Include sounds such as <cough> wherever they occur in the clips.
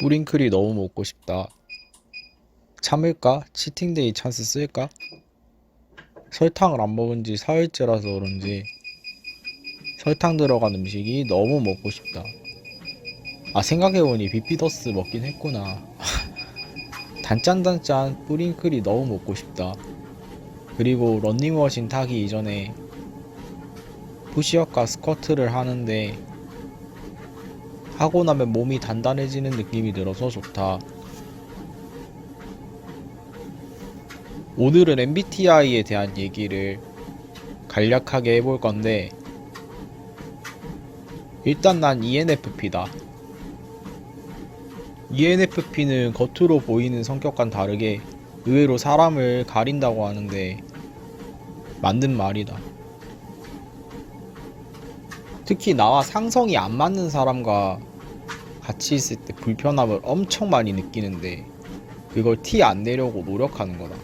뿌링클이 너무 먹고 싶다. 참을까? 치팅데이 찬스 쓸까? 설탕을 안 먹은 지 사흘째라서 그런지 설탕 들어간 음식이 너무 먹고 싶다. 아 생각해보니 비피더스 먹긴 했구나. <laughs> 단짠단짠 뿌링클이 너무 먹고 싶다. 그리고 런닝머신 타기 이전에 푸시업과 스쿼트를 하는데 하고 나면 몸이 단단해지는 느낌이 들어서 좋다. 오늘은 MBTI에 대한 얘기를 간략하게 해볼 건데, 일단 난 ENFP다. ENFP는 겉으로 보이는 성격과는 다르게 의외로 사람을 가린다고 하는데, 맞는 말이다. 특히 나와 상성이 안 맞는 사람과 같이 있을 때 불편함을 엄청 많이 느끼는데 그걸 티 안 내려고 노력하는 거다.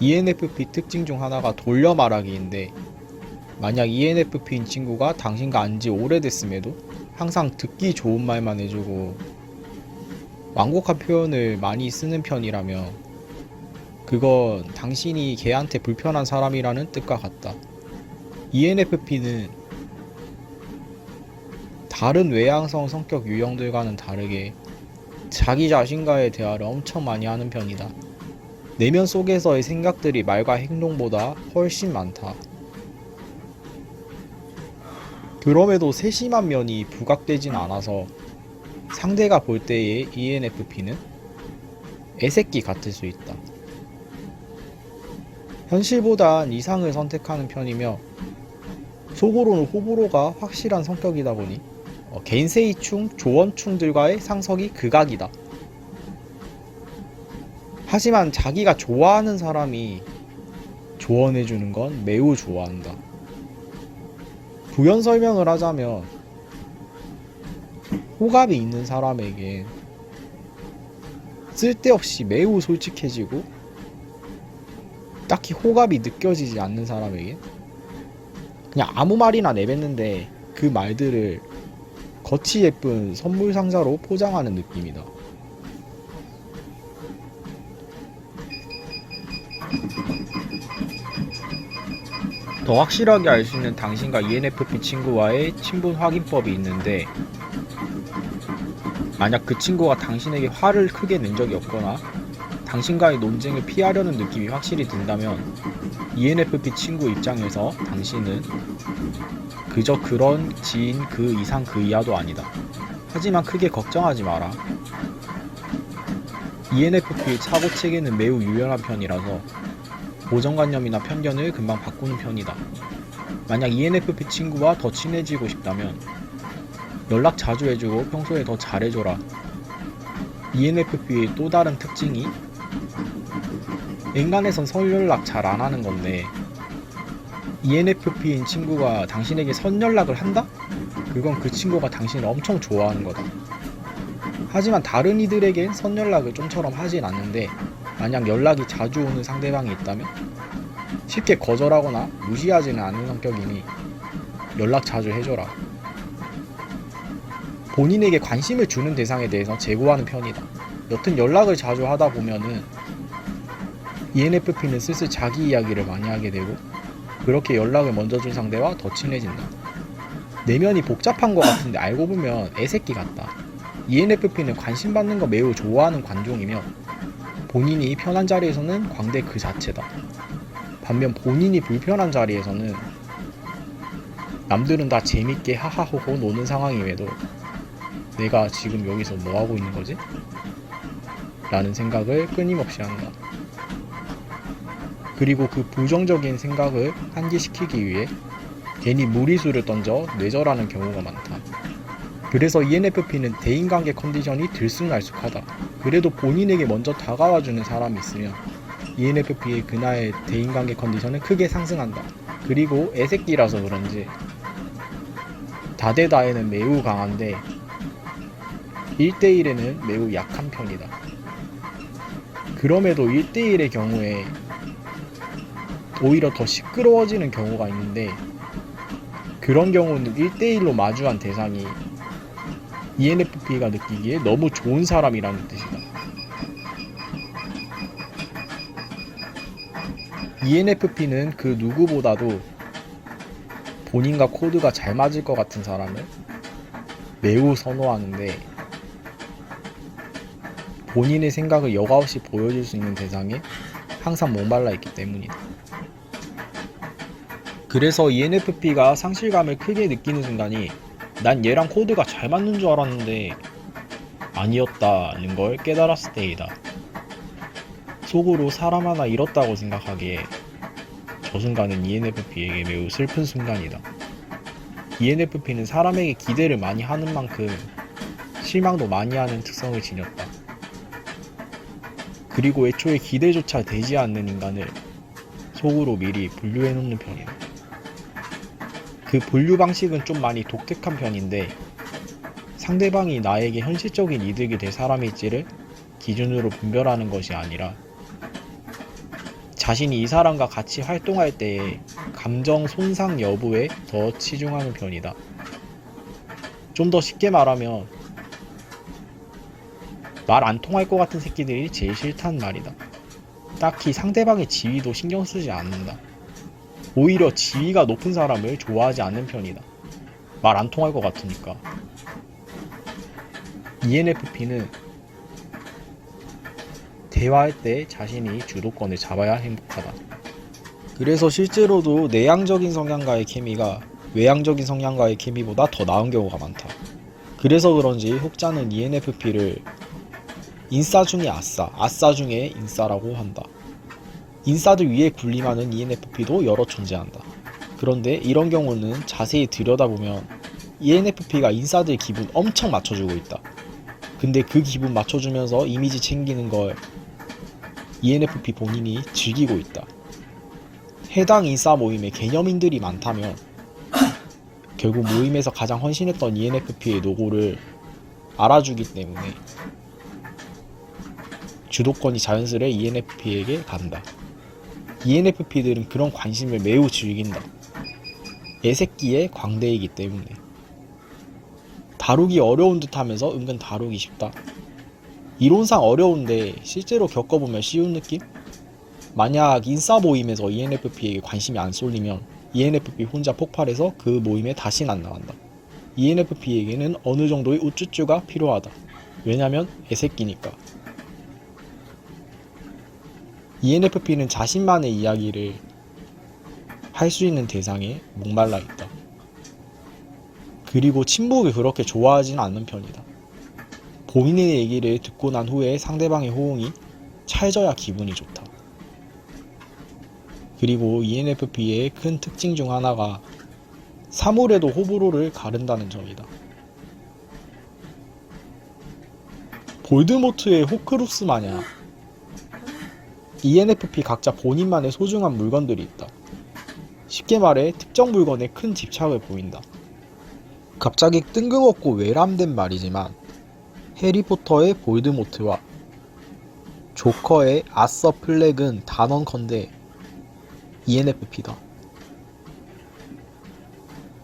ENFP 특징 중 하나가 돌려 말하기인데 만약 ENFP인 친구가 당신과 안 지 오래됐음에도 항상 듣기 좋은 말만 해주고 완곡한 표현을 많이 쓰는 편이라면 그건 당신이 걔한테 불편한 사람이라는 뜻과 같다. ENFP는 다른 외향성 성격 유형들과는 다르게 자기 자신과의 대화를 엄청 많이 하는 편이다. 내면 속에서의 생각들이 말과 행동보다 훨씬 많다. 그럼에도 세심한 면이 부각되진 않아서 상대가 볼 때의 ENFP는 애새끼 같을 수 있다. 현실보단 이상을 선택하는 편이며 속으로는 호불호가 확실한 성격이다 보니 어, 겐세이충, 조원충들과의 상석이 극악이다. 하지만 자기가 좋아하는 사람이 조언해주는 건 매우 좋아한다. 부연 설명을 하자면 호감이 있는 사람에겐 쓸데없이 매우 솔직해지고 딱히 호감이 느껴지지 않는 사람에겐 그냥 아무 말이나 내뱉는데 그 말들을 겉이 예쁜 선물 상자로 포장하는 느낌이다. 더 확실하게 알 수 있는 당신과 ENFP 친구와의 친분 확인법이 있는데 만약 그 친구가 당신에게 화를 크게 낸 적이 없거나 당신과의 논쟁을 피하려는 느낌이 확실히 든다면 ENFP 친구 입장에서 당신은 그저 그런 지인 그 이상 그 이하도 아니다. 하지만 크게 걱정하지 마라. ENFP의 사고 체계는 매우 유연한 편이라서 고정관념이나 편견을 금방 바꾸는 편이다. 만약 ENFP 친구와 더 친해지고 싶다면 연락 자주 해주고 평소에 더 잘해줘라. ENFP의 또 다른 특징이 인간에선 선연락 잘 안 하는 건데 ENFP인 친구가 당신에게 선연락을 한다? 그건 그 친구가 당신을 엄청 좋아하는 거다. 하지만 다른 이들에겐 선연락을 좀처럼 하진 않는데 만약 연락이 자주 오는 상대방이 있다면 쉽게 거절하거나 무시하지는 않는 성격이니 연락 자주 해줘라. 본인에게 관심을 주는 대상에 대해서 제고하는 편이다. 여튼 연락을 자주 하다 보면은 ENFP는 슬슬 자기 이야기를 많이 하게 되고 그렇게 연락을 먼저 준 상대와 더 친해진다. 내면이 복잡한 것 같은데 알고 보면 애새끼 같다. ENFP는 관심 받는 거 매우 좋아하는 관종이며 본인이 편한 자리에서는 광대 그 자체다. 반면 본인이 불편한 자리에서는 남들은 다 재밌게 하하호호 노는 상황임에도 내가 지금 여기서 뭐 하고 있는 거지? 라는 생각을 끊임없이 한다. 그리고 그 부정적인 생각을 환기시키기 위해 괜히 무리수를 던져 뇌절하는 경우가 많다. 그래서 ENFP는 대인관계 컨디션이 들쑥날쑥하다. 그래도 본인에게 먼저 다가와주는 사람이 있으면 ENFP의 그날의 대인관계 컨디션은 크게 상승한다. 그리고 애새끼라서 그런지 다대다에는 매우 강한데 1대1에는 매우 약한 편이다. 그럼에도 1대1의 경우에 오히려 더 시끄러워지는 경우가 있는데 그런 경우는 1대1로 마주한 대상이 ENFP가 느끼기에 너무 좋은 사람이라는 뜻이다. ENFP는 그 누구보다도 본인과 코드가 잘 맞을 것 같은 사람을 매우 선호하는데 본인의 생각을 여과 없이 보여줄 수 있는 대상에 항상 목말라 있기 때문이다. 그래서 ENFP가 상실감을 크게 느끼는 순간이 난 얘랑 코드가 잘 맞는 줄 알았는데 아니었다는 걸 깨달았을 때이다. 속으로 사람 하나 잃었다고 생각하기에 저 순간은 ENFP에게 매우 슬픈 순간이다. ENFP는 사람에게 기대를 많이 하는 만큼 실망도 많이 하는 특성을 지녔다. 그리고 애초에 기대조차 되지 않는 인간을 속으로 미리 분류해 놓는 편이다. 그 분류 방식은 좀 많이 독특한 편인데 상대방이 나에게 현실적인 이득이 될 사람일지를 기준으로 분별하는 것이 아니라 자신이 이 사람과 같이 활동할 때의 감정 손상 여부에 더 치중하는 편이다. 좀 더 쉽게 말하면 말 안 통할 것 같은 새끼들이 제일 싫다는 말이다. 딱히 상대방의 지위도 신경 쓰지 않는다. 오히려 지위가 높은 사람을 좋아하지 않는 편이다. 말 안 통할 것 같으니까. ENFP는 대화할 때 자신이 주도권을 잡아야 행복하다. 그래서 실제로도 내향적인 성향과의 케미가 외향적인 성향과의 케미보다 더 나은 경우가 많다. 그래서 그런지 혹자는 ENFP를 인싸 중에 아싸, 아싸 중에 인싸라고 한다. 인싸들 위에 군림하는 ENFP도 여러 존재한다. 그런데 이런 경우는 자세히 들여다보면 ENFP가 인싸들 기분 엄청 맞춰주고 있다. 근데 그 기분 맞춰주면서 이미지 챙기는 걸 ENFP 본인이 즐기고 있다. 해당 인싸 모임에 개념인들이 많다면 결국 모임에서 가장 헌신했던 ENFP의 노고를 알아주기 때문에 주도권이 자연스레 ENFP에게 간다. ENFP들은 그런 관심을 매우 즐긴다. 애새끼의 광대이기 때문에. 다루기 어려운 듯 하면서 은근 다루기 쉽다. 이론상 어려운데 실제로 겪어보면 쉬운 느낌? 만약 인싸 모임에서 ENFP에게 관심이 안 쏠리면 ENFP 혼자 폭발해서 그 모임에 다시는 안 나간다. ENFP에게는 어느 정도의 우쭈쭈가 필요하다. 왜냐면 애새끼니까. ENFP는 자신만의 이야기를 할 수 있는 대상에 목말라 있다. 그리고 침묵을 그렇게 좋아하지는 않는 편이다. 본인의 얘기를 듣고 난 후에 상대방의 호응이 찰져야 기분이 좋다. 그리고 ENFP의 큰 특징 중 하나가 사물에도 호불호를 가른다는 점이다. 볼드모트의 호크루스 마냥 ENFP 각자 본인만의 소중한 물건들이 있다. 쉽게 말해 특정 물건에 큰 집착을 보인다. 갑자기 뜬금없고 외람된 말이지만 해리포터의 볼드모트와 조커의 아서 플렉은 단언컨대 ENFP다.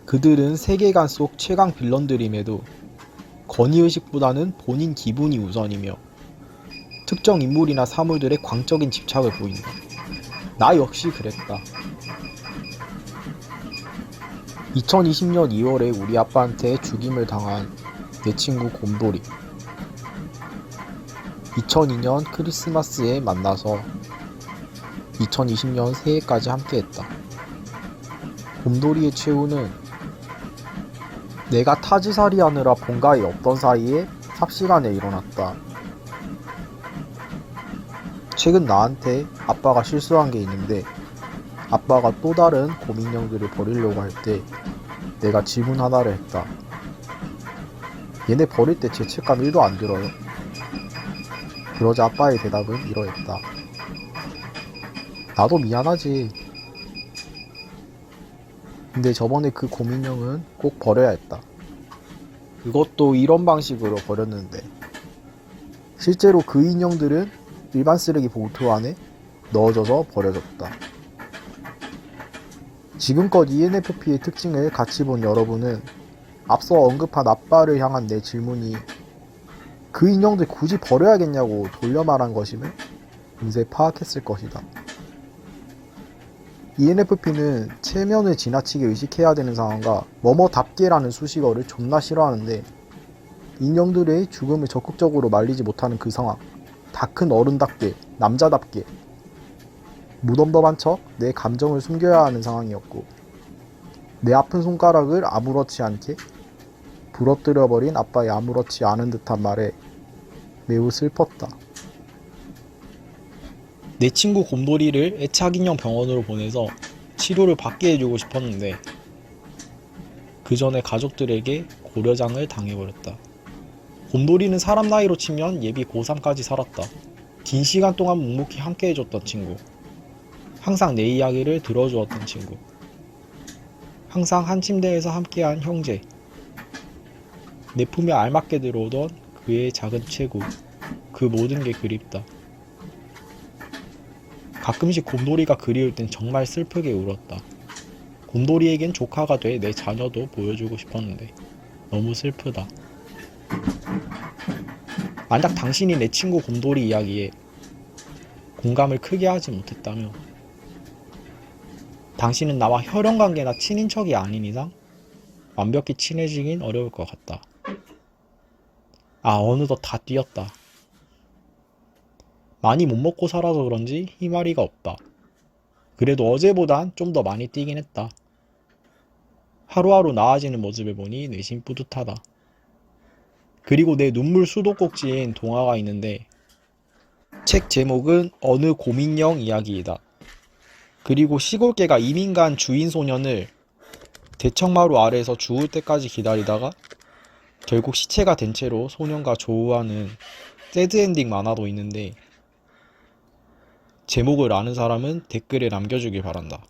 그들은 세계관 속 최강 빌런들임에도 권위의식보다는 본인 기분이 우선이며 특정 인물이나 사물들의 광적인 집착을 보인다. 나 역시 그랬다. 2020년 2월에 우리 아빠한테 죽임을 당한 내 친구 곰돌이. 2002년 크리스마스에 만나서 2020년 새해까지 함께했다. 곰돌이의 최후는 내가 타지살이 하느라 본가에 없던 사이에 삽시간에 일어났다. 최근 나한테 아빠가 실수한 게 있는데 아빠가 또 다른 고민형들을 버리려고 할 때 내가 질문 하나를 했다. 얘네 버릴 때 죄책감 1도 안 들어요? 그러자 아빠의 대답은 이러했다. 나도 미안하지. 근데 저번에 그 고민형은 꼭 버려야 했다. 그것도 이런 방식으로 버렸는데 실제로 그 인형들은 일반 쓰레기 봉투 안에 넣어져서 버려졌다. 지금껏 ENFP의 특징을 같이 본 여러분은 앞서 언급한 아빠를 향한 내 질문이 그 인형들 굳이 버려야겠냐고 돌려 말한 것임을 금세 파악했을 것이다. ENFP는 체면을 지나치게 의식해야 되는 상황과 뭐뭐답게라는 수식어를 존나 싫어하는데 인형들의 죽음을 적극적으로 말리지 못하는 그 상황 다 큰 어른답게 남자답게 무덤덤한 척 내 감정을 숨겨야 하는 상황이었고 내 아픈 손가락을 아무렇지 않게 부러뜨려버린 아빠의 아무렇지 않은 듯한 말에 매우 슬펐다. 내 친구 곰돌이를 애착인형 병원으로 보내서 치료를 받게 해주고 싶었는데 그 전에 가족들에게 고려장을 당해버렸다. 곰돌이는 사람 나이로 치면 예비 고3까지 살았다. 긴 시간 동안 묵묵히 함께 해줬던 친구. 항상 내 이야기를 들어주었던 친구. 항상 한 침대에서 함께한 형제. 내 품에 알맞게 들어오던 그의 작은 체구. 그 모든 게 그립다. 가끔씩 곰돌이가 그리울 땐 정말 슬프게 울었다. 곰돌이에겐 조카가 돼 내 자녀도 보여주고 싶었는데 너무 슬프다. 만약 당신이 내 친구 곰돌이 이야기에 공감을 크게 하지 못했다면 당신은 나와 혈연 관계나 친인척이 아닌 이상 완벽히 친해지긴 어려울 것 같다. 아 어느덧 다 뛰었다. 많이 못 먹고 살아서 그런지 희마리가 없다. 그래도 어제보단 좀 더 많이 뛰긴 했다. 하루하루 나아지는 모습을 보니 내심 뿌듯하다. 그리고 내 눈물 수도꼭지인 동화가 있는데 책 제목은 어느 고민형 이야기이다. 그리고 시골개가 이민간 주인 소년을 대청마루 아래에서 죽을 때까지 기다리다가 결국 시체가 된 채로 소년과 조우하는 새드엔딩 만화도 있는데 제목을 아는 사람은 댓글에 남겨주길 바란다.